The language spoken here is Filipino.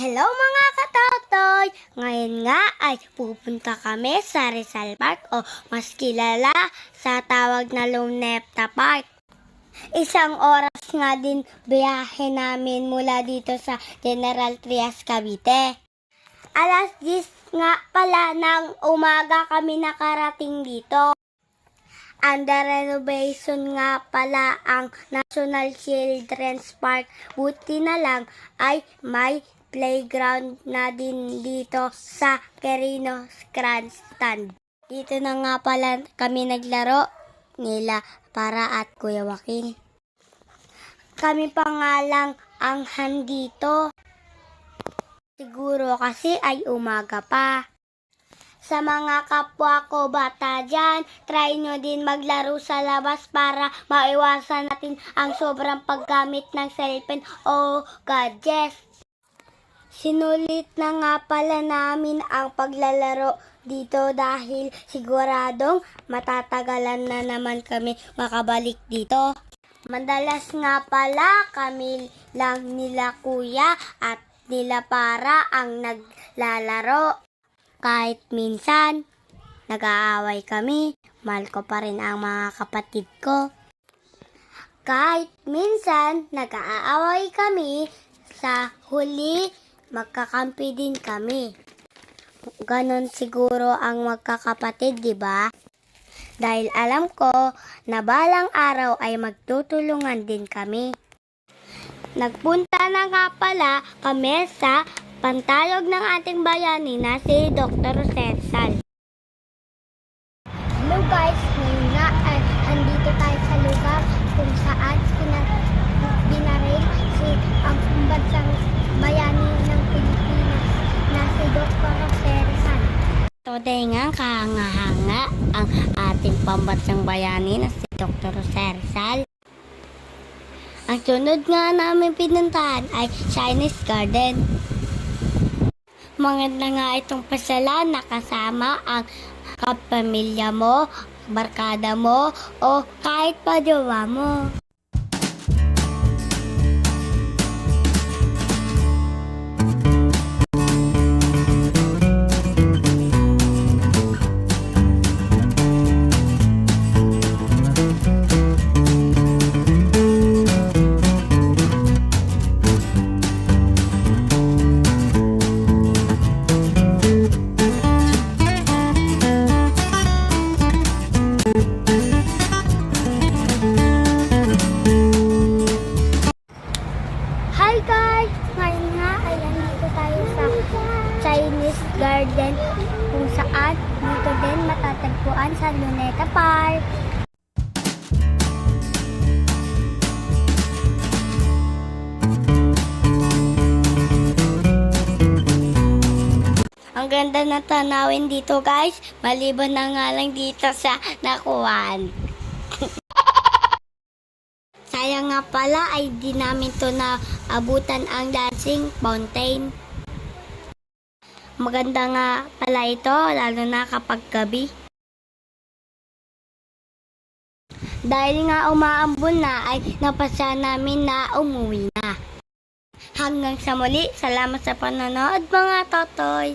Hello mga katotoy! Ngayon nga ay pupunta kami sa Rizal Park o mas kilala sa tawag na Luneta Park. Isang oras nga din biyahe namin mula dito sa General Trias, Cavite. Alas 10 nga pala ng umaga kami nakarating dito. Under renovation nga pala ang National Children's Park. Buti na lang ay may playground na din dito sa Quirino Grandstand. Dito na nga pala kami naglaro nila para at Kuya Joaquin. Kami pa nga lang ang handito. Siguro kasi ay umaga pa. Sa mga kapwa ko bata dyan, try nyo din maglaro sa labas para maiwasan natin ang sobrang paggamit ng cellphone o gadgets. Sinulit na nga pala namin ang paglalaro dito dahil siguradong matatagalan na naman kami makabalik dito. Madalas nga pala kami lang nila kuya at nila para ang naglalaro. Kahit minsan, nag-aaway kami, mahal ko pa rin ang mga kapatid ko. Kahit minsan, nag-aaway kami, sa huli, magkakampi din kami. Ganon siguro ang magkakapatid, di ba? Dahil alam ko na balang araw ay magtutulungan din kami. Nagpunta na nga pala kami sa pantayog ng ating bayani na si Dr. Cesal. Hello guys, ngayon nga ay andito tayo sa lugar kung saan sina, binaril si ang pambansang bayani ng Pilipinas na si Dr. Cesal. Today nga kahanga-hanga ang ating pambansang bayani na si Dr. Cesal. Ang sunod nga namin pinuntahan ay Chinese Garden. Maganda nga itong pasala na kasama ang kapamilya mo, barkada mo, o kahit pa jowa mo. Guys! Ngayon nga ay nandito tayo sa Chinese Garden kung saan dito din matatagpuan sa Luneta Park. Ang ganda na tanawin dito guys, maliban na nga lang dito sa nakuhan. Sayang nga pala ay di namin to na abutan ang dancing fountain. Maganda nga pala ito, lalo na kapag gabi. Dahil nga umaambon na ay napasya namin na umuwi na. Hanggang sa muli, salamat sa panonood mga totoy.